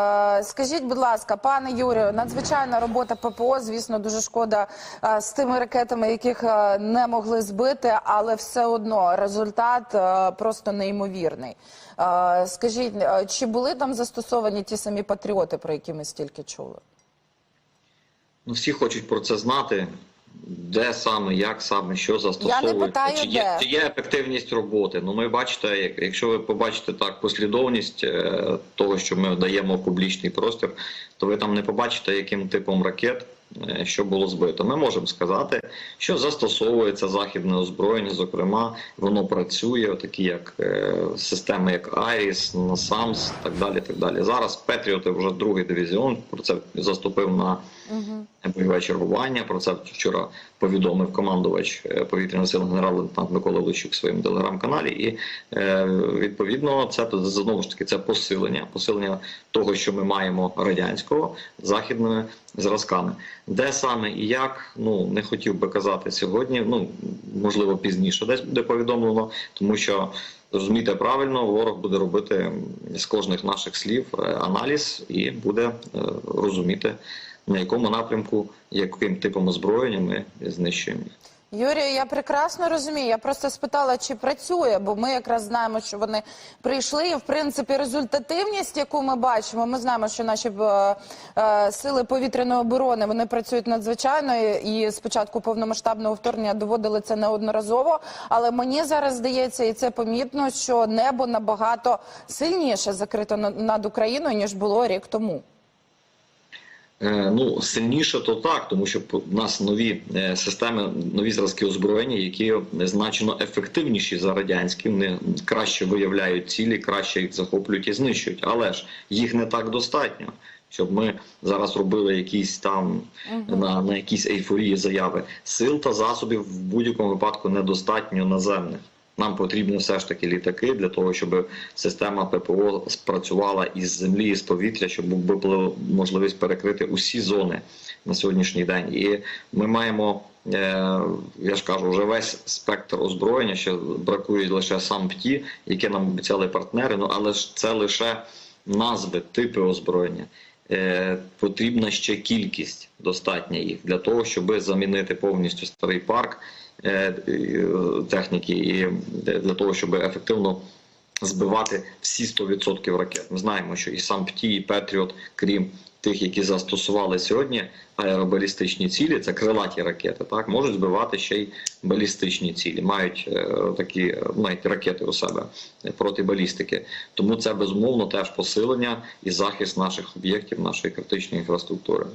Е, Скажіть, будь ласка, пане Юрію, надзвичайна робота ППО. Звісно, дуже шкода е, з тими ракетами, яких е, не могли збити, але все одно результат просто неймовірний. Скажіть, чи були там застосовані ті самі патріоти, про які ми стільки чули? Ну, всі хочуть про це знати, де саме, як саме, що застосовують. чи, є, чи є ефективність роботи. Ну, ми бачите, як- якщо ви побачите так послідовність е, того, що ми даємо в публічний простір, то ви там не побачите, яким типом ракет. Е, Що було збито, ми можемо сказати, що застосовується західне озброєння. Зокрема, воно працює, такі як е, системи, як Айріс, Насамс, так далі. Так далі. Зараз Петріоти вже другий дивізіон. Про це заступив на бойове чергування. Про це вчора повідомив командувач е, повітряних сил генерал-лейтенант Микола Лищук в своєму телеграм-каналі. І відповідно це знову ж таки це посилення, посилення того, що ми маємо радянського західними зразками. Де саме і як, ну не хотів би казати сьогодні. Ну можливо, пізніше десь буде повідомлено, тому що. розумієте правильно, ворог буде робити з кожних наших слів е, аналіз і буде е, розуміти, на якому напрямку, яким типом озброєння ми знищуємо. Юрію, я прекрасно розумію. Я просто спитала, чи працює, бо ми якраз знаємо, що вони прийшли. І в принципі, результативність, яку ми бачимо, ми знаємо, що наші е, е, сили повітряної оборони вони працюють надзвичайно і з початку повномасштабного вторгнення доводили це неодноразово. Але мені зараз здається, і це помітно, що небо набагато сильніше закрито на- над Україною ніж було рік тому. Е, Ну сильніше то так, тому що в нас нові е, системи, нові зразки озброєння, які значно ефективніші за радянські. Вони краще виявляють цілі, краще їх захоплюють і знищують. Але ж їх не так достатньо. Щоб ми зараз робили якісь там на, на якісь ейфорії заяви. Сил та засобів в будь-якому випадку недостатньо наземних. Нам потрібні все ж таки літаки для того, щоб система ППО спрацювала із землі, і з повітря, щоб була можливість перекрити усі зони на сьогоднішній день. І ми маємо, е, я ж кажу, вже весь спектр озброєння. Ще бракує лише сам ПТІ, яке нам обіцяли партнери. Ну але ж це лише назви, типи озброєння. Е, потрібна ще кількість достатня їх для того, щоб замінити повністю старий парк е, е, техніки, і для того, щоб ефективно збивати всі 100% ракет. Ми знаємо, що і сам ПТІ, і Петріот, крім тих, які застосували сьогодні аеробалістичні цілі, це крилаті ракети, так можуть збивати ще й балістичні цілі, мають е, такі навіть ракети у себе е, проти балістики. Тому це безумовно теж посилення і захист наших об'єктів, нашої критичної інфраструктури.